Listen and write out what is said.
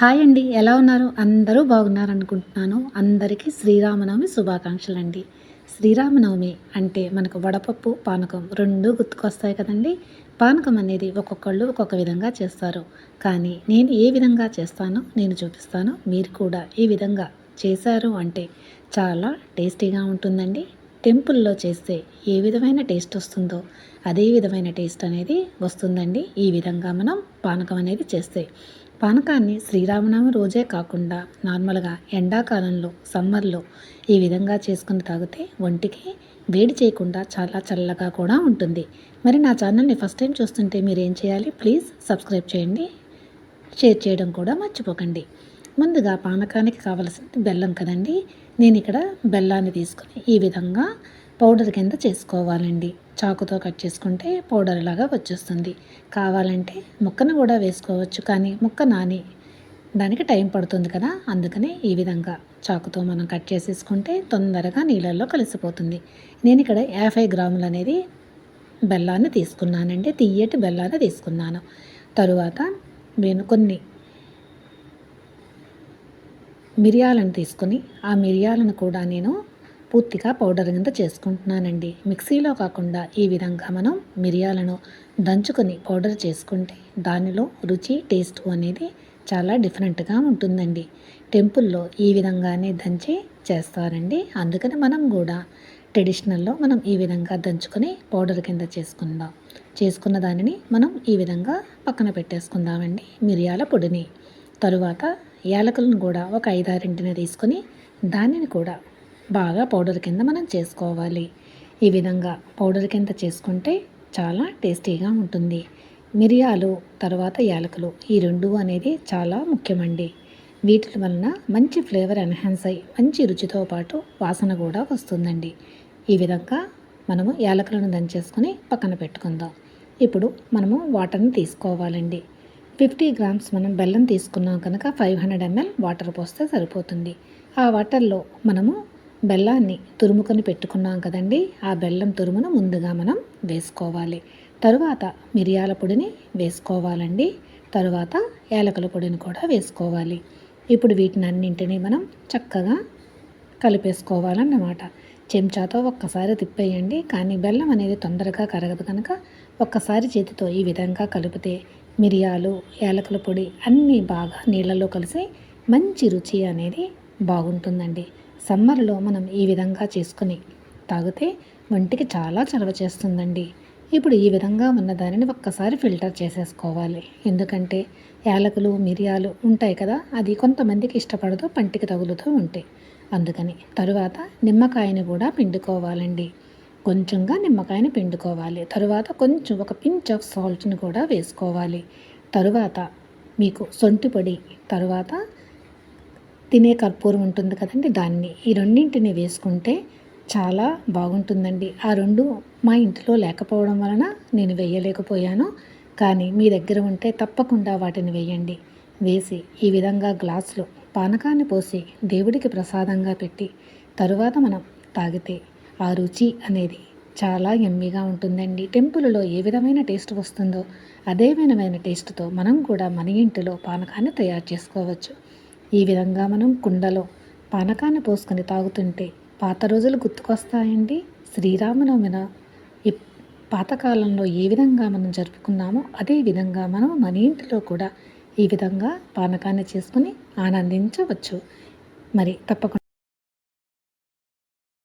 Hi అండి ఎలా ఉన్నారు? అందరూ బాగున్నారు అనుకుంటున్నాను అందరికీ శ్రీరామనవమి శుభాకాంక్షలు అండి శ్రీరామనవమి అంటే మనకు వడపప్పు పానకం రెండు గుర్తుకొస్తాయి కదండి. పానకం అనేది ఒక్కొక్కళ్ళు ఒక్కొక్క విధంగా చేస్తారు. కానీ నేను ఏ విధంగా చేస్తానో నేను చూపిస్తాను. మీరు కూడా ఈ విధంగా చేశారు అంటే చాలా టేస్టీగా ఉంటుందండి. టెంపుల్లో చేస్తే ఏ విధమైన టేస్ట్ వస్తుందో అదే విధమైన టేస్ట్ అనేది వస్తుందండి. ఈ విధంగా మనం పానకం అనేది చేస్తే. పానకాన్ని శ్రీరామనవమి రోజే కాకుండా నార్మల్గా ఎండాకాలంలో సమ్మర్లో ఈ విధంగా చేసుకుని తాగితే ఒంటికి వేడి చేయకుండా చాలా చల్లగా కూడా ఉంటుంది. మరి నా ఛానల్ని ఫస్ట్ టైం చూస్తుంటే మీరు ఏం చేయాలి? ప్లీజ్ సబ్స్క్రైబ్ చేయండి. షేర్ చేయడం కూడా మర్చిపోకండి. ముందుగా పానకానికి కావలసింది బెల్లం కదండి. నేను ఇక్కడ బెల్లాన్ని తీసుకుని ఈ విధంగా పౌడర్ కింద చేసుకోవాలండి. చాకుతో కట్ చేసుకుంటే పౌడర్ లాగా వచ్చేస్తుంది. కావాలంటే ముక్కను కూడా వేసుకోవచ్చు కానీ ముక్క నాని దానికి టైం పడుతుంది కదా అందుకనే ఈ విధంగా చాకుతో మనం కట్ చేసేసుకుంటే తొందరగా నీళ్ళల్లో కలిసిపోతుంది. నేను ఇక్కడ యాభై గ్రాములు అనేది బెల్లాన్ని తీసుకున్నానండి తీయటి బెల్లాన్ని తీసుకున్నాను. తరువాత నేను కొన్ని మిరియాలను తీసుకుని ఆ మిరియాలను కూడా నేను పూర్తిగా పౌడర్ కింద చేసుకుంటున్నానండి. మిక్సీలో కాకుండా ఈ విధంగా మనం మిరియాలను దంచుకొని పౌడర్ చేసుకుంటే దానిలో రుచి టేస్ట్ అనేది చాలా డిఫరెంట్గా ఉంటుందండి. టెంపుల్లో ఈ విధంగానే దంచి చేస్తారండి. అందుకని మనం కూడా ట్రెడిషనల్లో మనం ఈ విధంగా దంచుకొని పౌడర్ కింద చేసుకుందాం. చేసుకున్న దానిని మనం ఈ విధంగా పక్కన పెట్టేసుకుందామండి మిరియాల పొడిని. తరువాత యాలకులను కూడా ఒక ఐదారింటిని తీసుకొని దానిని కూడా బాగా పౌడర్ కింద మనం చేసుకోవాలి. ఈ విధంగా పౌడర్ కింద చేసుకుంటే చాలా టేస్టీగా ఉంటుంది. మిరియాలు తర్వాత యాలకులు ఈ రెండు అనేది చాలా ముఖ్యమండి. వీటి వలన మంచి ఫ్లేవర్ ఎన్హాన్స్ అయ్యి మంచి రుచితో పాటు వాసన కూడా వస్తుందండి. ఈ విధంగా మనము యాలకులను దంచేసుకొని పక్కన పెట్టుకుందాం. ఇప్పుడు మనము వాటర్ని తీసుకోవాలండి. ఫిఫ్టీ గ్రామ్స్ మనం బెల్లం తీసుకున్నాం కనుక ఫైవ్ హండ్రెడ్ ఎంఎల్ వాటర్ పోస్తే సరిపోతుంది. ఆ వాటర్లో మనము బెల్లాన్ని తురుముకొని పెట్టుకున్నాం కదండి. ఆ బెల్లం తురుమును ముందుగా మనం వేసుకోవాలి. తరువాత మిరియాల పొడిని వేసుకోవాలండి. తరువాత ఏలకల పొడిని కూడా వేసుకోవాలి. ఇప్పుడు వీటిని అన్నింటినీ మనం చక్కగా కలిపేసుకోవాలన్నమాట. చెంచాతో ఒక్కసారి తిప్పేయండి. కానీ బెల్లం అనేది తొందరగా కరగదు కనుక ఒక్కసారి చేతితో ఈ విధంగా కలిపితే మిరియాలు ఏలకల పొడి అన్నీ బాగా నీళ్ళలో కలిసి మంచి రుచి అనేది బాగుంటుందండి. సమ్మర్లో మనం ఈ విధంగా చేసుకుని తాగితే ఒంటికి చాలా చలవ చేస్తుందండి. ఇప్పుడు ఈ విధంగా ఉన్న దానిని ఒక్కసారి ఫిల్టర్ చేసేసుకోవాలి. ఎందుకంటే యాలకులు మిరియాలు ఉంటాయి కదా అది కొంతమందికి ఇష్టపడదు పంటికి తగులుతూ ఉంటాయి. అందుకని తరువాత నిమ్మకాయని కూడా పిండుకోవాలండి. కొంచెంగా నిమ్మకాయని పిండుకోవాలి. తరువాత కొంచెం ఒక పించ్ ఆఫ్ సాల్ట్ని కూడా వేసుకోవాలి. తరువాత మీకు సొంటి పొడి తరువాత తినే కర్పూరం ఉంటుంది కదండి దాన్ని ఈ రెండింటిని వేసుకుంటే చాలా బాగుంటుందండి. ఆ రెండు మా ఇంట్లో లేకపోవడం వలన నేను వేయలేకపోయాను. కానీ మీ దగ్గర ఉంటే తప్పకుండా వాటిని వేయండి. వేసి ఈ విధంగా గ్లాసులో పానకాన్ని పోసి దేవుడికి ప్రసాదంగా పెట్టి తరువాత మనం తాగితే ఆ రుచి అనేది చాలా ఎమ్మీగా ఉంటుందండి. టెంపుల్లో ఏ విధమైన టేస్ట్ వస్తుందో అదే విధమైన టేస్ట్తో మనం కూడా మన ఇంటిలో పానకాన్ని తయారు చేసుకోవచ్చు. ఈ విధంగా మనం కుండలో పానకాన్ని పోసుకొని తాగుతుంటే పాత రోజులు గుర్తుకొస్తాయండి? శ్రీరామనవమిన ఈ పాతకాలంలో ఏ విధంగా మనం జరుపుకున్నామో అదే విధంగా మనం మన ఇంటిలో కూడా ఈ విధంగా పానకాన్ని చేసుకుని ఆనందించవచ్చు. మరి తప్పకుండా